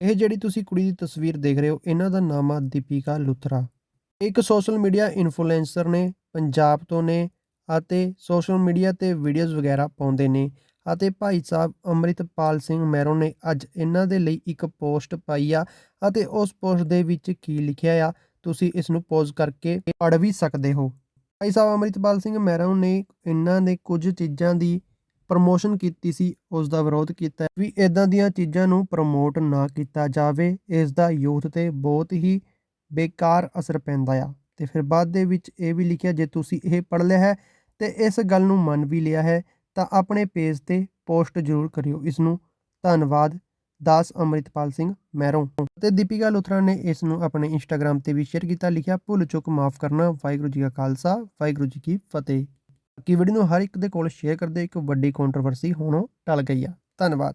ਇਹ ਜਿਹੜੀ ਤੁਸੀਂ ਕੁੜੀ ਦੀ ਤਸਵੀਰ ਦੇਖ ਰਹੇ ਹੋ, ਇਹਨਾਂ ਦਾ ਨਾਮ ਆ ਦੀਪਿਕਾ ਲੁਥਰਾ। ਇੱਕ ਸੋਸ਼ਲ ਮੀਡੀਆ ਇਨਫਲੂਐਂਸਰ ਨੇ, ਪੰਜਾਬ ਤੋਂ ਨੇ ਅਤੇ ਸੋਸ਼ਲ ਮੀਡੀਆ ਤੇ ਵੀਡੀਓਜ਼ ਵਗੈਰਾ ਪਾਉਂਦੇ ਨੇ ਅਤੇ ਭਾਈ ਸਾਹਿਬ ਅੰਮ੍ਰਿਤਪਾਲ ਸਿੰਘ ਮੈਰੋ ਨੇ ਅੱਜ ਇਹਨਾਂ ਦੇ ਲਈ ਇੱਕ ਪੋਸਟ ਪਾਈ ਆ ਅਤੇ ਉਸ ਪੋਸਟ ਦੇ ਵਿੱਚ ਕੀ ਲਿਖਿਆ ਆ, ਤੁਸੀਂ ਇਸ ਨੂੰ ਪੋਜ਼ ਕਰਕੇ ਪੜ੍ਹ ਵੀ ਸਕਦੇ ਹੋ। ਭਾਈ ਸਾਹਿਬ ਅੰਮ੍ਰਿਤਪਾਲ ਸਿੰਘ ਮੈਰੋ ਨੇ, ਇਹਨਾਂ ਦੇ ਕੁਝ ਚੀਜ਼ਾਂ ਦੀ ਪ੍ਰਮੋਸ਼ਨ ਕੀਤੀ ਸੀ ਉਸ ਦਾ ਵਿਰੋਧ ਕੀਤਾ ਵੀ ਇਦਾਂ ਦੀਆਂ ਚੀਜ਼ਾਂ ਨੂੰ ਪ੍ਰਮੋਟ ਨਾ ਕੀਤਾ ਜਾਵੇ ਇਸ ਦਾ ਯੂਥ ਤੇ ਬਹੁਤ ਹੀ ਬੇਕਾਰ ਅਸਰ ਪੈਂਦਾ ਆ। ਤੇ ਫਿਰ ਬਾਅਦ ਦੇ ਵਿੱਚ ਇਹ ਵੀ ਲਿਖਿਆ, ਜੇ ਤੁਸੀਂ ਇਹ ਪੜ੍ਹ ਲਿਆ ਹੈ ਤੇ ਇਸ ਗੱਲ ਨੂੰ ਮੰਨ ਵੀ ਲਿਆ ਹੈ, ਤਾਂ ਆਪਣੇ ਪੇਜ ਤੇ ਪੋਸਟ ਜ਼ਰੂਰ ਕਰਿਓ। ਇਸ ਨੂੰ ਧੰਨਵਾਦ। ਦਾਸ ਅੰਮ੍ਰਿਤਪਾਲ ਸਿੰਘ ਮੈਰੋਂ। ਤੇ ਦੀਪਿਕਾ ਲੁਥਰਾ ਨੇ ਇਸ ਨੂੰ ਆਪਣੇ ਇੰਸਟਾਗ੍ਰam ਤੇ ਵੀ ਸ਼ੇਅਰ ਕੀਤਾ, ਲਿਖਿਆ, ਭੁੱਲ ਚੁੱਕ ਮਾਫ ਕਰਨਾ, ਵਾਹਿਗੁਰੂ ਜੀ ਕਾ ਖਾਲਸਾ, ਵਾਹਿਗੁਰੂ ਜੀ ਕੀ ਫਤਿਹ। ਬਾਕੀ ਵੀਡੀਓ ਨੂੰ ਹਰ ਇੱਕ ਦੇ ਕੋਲ ਸ਼ੇਅਰ ਕਰਦੇ ਇੱਕ ਵੱਡੀ ਕੰਟਰੋਵਰਸੀ ਹੋਣੋਂ ਟਲ ਗਈ ਆ। ਧੰਨਵਾਦ।